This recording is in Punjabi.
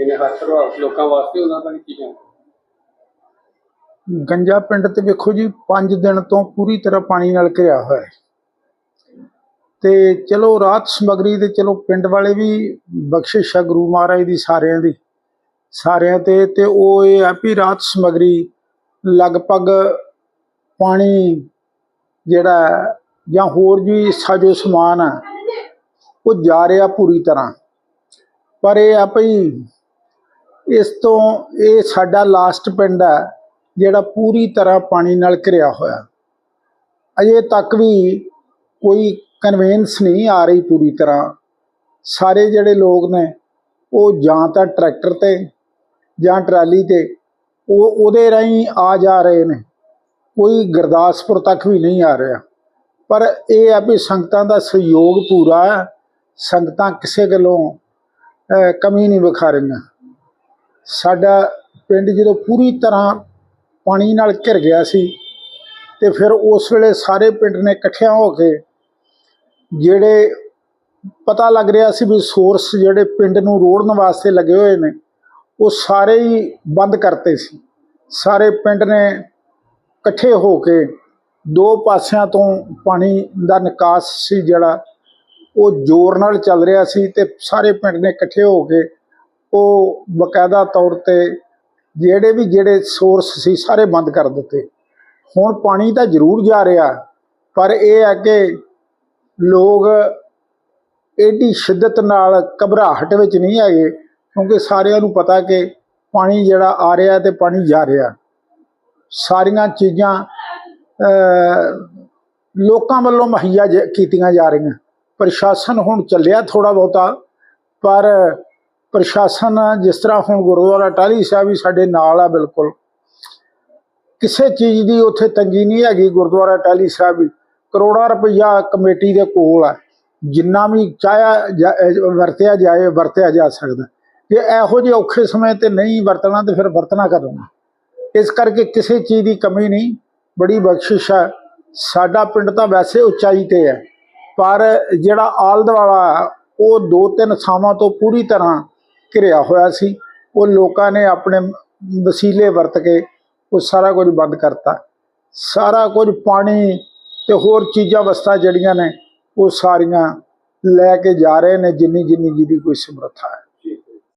ਇਹ ਨੇ ਪ੍ਰਭਾਵਿਤ ਲੋਕਾਂ ਵਾਸਤੇ ਉਹਨਾਂ ਦਾ ਕੀ ਕਹਿਣਾ? ਗੰਜਾ ਪਿੰਡ ਤੇ ਵੇਖੋ ਜੀ 5 ਦਿਨ ਤੋਂ ਪੂਰੀ ਤਰ੍ਹਾਂ ਪਾਣੀ ਨਾਲ ਘਿਰਿਆ ਹੋਇਆ ਹੈ। ਤੇ ਚਲੋ ਰਾਤ ਸਮਗਰੀ ਤੇ ਚਲੋ ਪਿੰਡ ਵਾਲੇ ਵੀ ਬਖਸ਼ਿਸ਼ ਆ ਗੁਰੂ ਮਹਾਰਾਜ ਦੀ ਸਾਰਿਆਂ ਦੀ। ਸਾਰਿਆਂ ਤੇ ਤੇ ਉਹ ਇਹ ਆ ਵੀ ਰਾਤ ਸਮਗਰੀ ਲਗਭਗ ਪਾਣੀ ਜਿਹੜਾ ਜਾਂ ਹੋਰ ਵੀ ਸਾਜੋ ਸਮਾਨ ਆ ਉਹ ਜਾ ਰਿਹਾ ਪੂਰੀ ਤਰ੍ਹਾਂ। ਪਰ ਇਹ ਆ ਭਈ ਇਸ ਤੋਂ ਇਹ ਸਾਡਾ ਲਾਸਟ ਪਿੰਡ ਹੈ, ਜਿਹੜਾ ਪੂਰੀ ਤਰ੍ਹਾਂ ਪਾਣੀ ਨਾਲ ਘਿਰਿਆ ਹੋਇਆ। ਅਜੇ ਤੱਕ ਵੀ ਕੋਈ ਕਨਵੈਂਸ ਨਹੀਂ ਆ ਰਹੀ ਪੂਰੀ ਤਰ੍ਹਾਂ। ਸਾਰੇ ਜਿਹੜੇ ਲੋਕ ਨੇ, ਉਹ ਜਾਂ ਤਾਂ ਟਰੈਕਟਰ ਤੇ ਜਾਂ ਟਰਾਲੀ ਤੇ, ਉਹ ਉਹਦੇ ਰਾਹੀਂ ਆ ਜਾ ਰਹੇ ਨੇ। ਕੋਈ ਗੁਰਦਾਸਪੁਰ ਤੱਕ ਵੀ ਨਹੀਂ ਆ ਰਿਹਾ। ਪਰ ਇਹ ਆ ਵੀ ਸੰਗਤਾਂ ਦਾ ਸਹਿਯੋਗ ਪੂਰਾ ਹੈ। ਸੰਗਤਾਂ ਕਿਸੇ ਗੱਲੋਂ ਕਮੀ ਨਹੀਂ ਵਿਖਾ ਰਹੀਆਂ। ਸਾਡਾ ਪਿੰਡ ਜਦੋਂ ਪੂਰੀ ਤਰ੍ਹਾਂ ਪਾਣੀ ਨਾਲ ਘਿਰ ਗਿਆ ਸੀ ਤੇ ਫਿਰ ਉਸ ਵੇਲੇ ਸਾਰੇ ਪਿੰਡ ਨੇ ਇਕੱਠਿਆਂ ਹੋ ਕੇ ਜਿਹੜੇ ਪਤਾ ਲੱਗ ਰਿਹਾ ਸੀ ਵੀ ਸੋਰਸ ਜਿਹੜੇ ਪਿੰਡ ਨੂੰ ਰੋੜਨ ਵਾਸਤੇ ਲੱਗੇ ਹੋਏ ਨੇ, ਉਹ ਸਾਰੇ ਹੀ ਬੰਦ ਕਰਤੇ ਸੀ। ਸਾਰੇ ਪਿੰਡ ਨੇ ਇਕੱਠੇ ਹੋ ਕੇ ਦੋ ਪਾਸਿਆਂ ਤੋਂ ਪਾਣੀ ਦਾ ਨਿਕਾਸ ਸੀ ਜਿਹੜਾ, ਉਹ ਜ਼ੋਰ ਨਾਲ ਚੱਲ ਰਿਹਾ ਸੀ ਤੇ ਸਾਰੇ ਪਿੰਡ ਨੇ ਇਕੱਠੇ ਹੋ ਕੇ ਉਹ ਬਕਾਇਦਾ ਤੌਰ ਤੇ ਜਿਹੜੇ ਵੀ ਜਿਹੜੇ ਸੋਰਸ ਸੀ ਸਾਰੇ ਬੰਦ ਕਰ ਦਿੱਤੇ। ਹੁਣ ਪਾਣੀ ਤਾਂ ਜ਼ਰੂਰ ਜਾ ਰਿਹਾ, ਪਰ ਇਹ ਹੈ ਕਿ ਲੋਕ ਏਡੀ ਸ਼ਿੱਦਤ ਨਾਲ ਘਬਰਾਹਟ ਵਿੱਚ ਨਹੀਂ ਹੈਗੇ, ਕਿਉਂਕਿ ਸਾਰਿਆਂ ਨੂੰ ਪਤਾ ਕਿ ਪਾਣੀ ਜਿਹੜਾ ਆ ਰਿਹਾ ਤੇ ਪਾਣੀ ਜਾ ਰਿਹਾ। ਸਾਰੀਆਂ ਚੀਜ਼ਾਂ ਲੋਕਾਂ ਵੱਲੋਂ ਮੁਹੱਈਆ ਜ- ਕੀਤੀਆਂ ਜਾ ਰਹੀਆਂ। ਪ੍ਰਸ਼ਾਸਨ ਹੁਣ ਚੱਲਿਆ ਥੋੜਾ ਬਹੁਤਾ, ਪਰ ਪ੍ਰਸ਼ਾਸਨ ਜਿਸ ਤਰ੍ਹਾਂ ਹੁਣ ਗੁਰਦੁਆਰਾ ਟਾਹਲੀ ਸਾਹਿਬ ਵੀ ਸਾਡੇ ਨਾਲ ਆ ਬਿਲਕੁਲ। ਕਿਸੇ ਚੀਜ਼ ਦੀ ਉੱਥੇ ਤੰਗੀ ਨਹੀਂ ਹੈਗੀ ਗੁਰਦੁਆਰਾ ਟਾਹਲੀ ਸਾਹਿਬ ਵੀ। ਕਰੋੜਾਂ ਰੁਪਈਆ ਕਮੇਟੀ ਦੇ ਕੋਲ ਆ। ਜਿੰਨਾ ਵੀ ਚਾਹਿਆ ਜਾ- ਵਰਤਿਆ ਜਾਏ, ਵਰਤਿਆ ਜਾ ਸਕਦਾ। ਜੇ ਇਹੋ ਜਿਹੇ ਔਖੇ ਸਮੇਂ ਤੇ ਨਹੀਂ ਵਰਤਣਾ ਤੇ ਫਿਰ ਵਰਤਣਾ ਕਦੋਂ? ਇਸ ਕਰਕੇ ਕਿਸੇ ਚੀਜ਼ ਦੀ ਕਮੀ ਨਹੀਂ। ਬੜੀ ਬਖਸ਼ਿਸ਼ ਹੈ ਸਾਡਾ ਪਿੰਡ ਤਾਂ ਵੈਸੇ ਉਚਾਈ ਤੇ ਹੈ ਪਰ ਜਿਹੜਾ ਆਲ ਦੁਆਲਾ ਉਹ ਦੋ ਤਿੰਨ ਥਾਵਾਂ ਤੋਂ ਪੂਰੀ ਤਰ੍ਹਾਂ ਘਿਰਿਆ ਹੋਇਆ ਸੀ। ਉਹ ਲੋਕਾਂ ਨੇ ਆਪਣੇ ਵਸੀਲੇ ਵਰਤ ਕੇ ਉਹ ਸਾਰਾ ਕੁਝ ਬੰਦ ਕਰਤਾ। ਸਾਰਾ ਕੁਝ ਪਾਣੀ ਤੇ ਹੋਰ ਚੀਜ਼ਾਂ ਵਸਤਾਂ ਜਿਹੜੀਆਂ ਨੇ, ਉਹ ਸਾਰੀਆਂ ਲੈ ਕੇ ਜਾ ਰਹੇ ਨੇ ਜਿੰਨੀ ਜਿੰਨੀ ਜਿਹਦੀ ਕੋਈ ਸਮਰੱਥਾ ਹੈ।